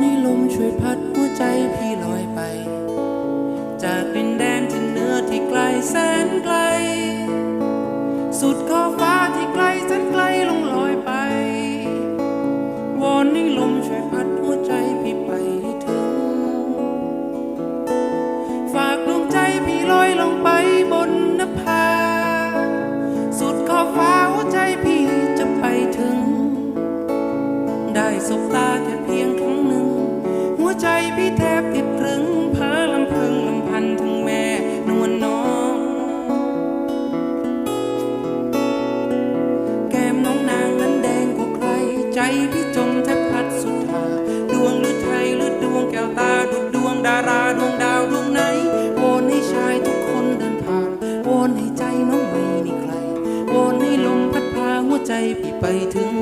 ให้ลมช่วยพัดหัวใจพี่ลอยไป จากดินแดนที่เหนือที่ไกลแสนไกล สุดขอบฟ้าที่ไกลแสนไกลลงลอยไป วอนให้ลมช่วยพัดหัวใจพี่ไปให้ถึง ฝากดวงใจพี่ลอยลงไปบนนภา สุดขอบฟ้าหัวใจพี่จะไปถึง ได้สบตาแค่เพียง ใจพี่แทบติดตรึงเพอลำพึงลำพันถึงแม่นวลน้อง แก้มน้องนางนั้นแดงกว่าใคร ใจพี่จมแทบพัดสุดทางดวงหรือไทยหรือดวงแก้วตาดุดดวงดาราดวงดาวดวงไหนวอนให้ชายทุกคนเดินผ่านวอนให้ใจน้องไม่มีใครวอนให้ลมพัดพาหัวใจพี่ไปถึง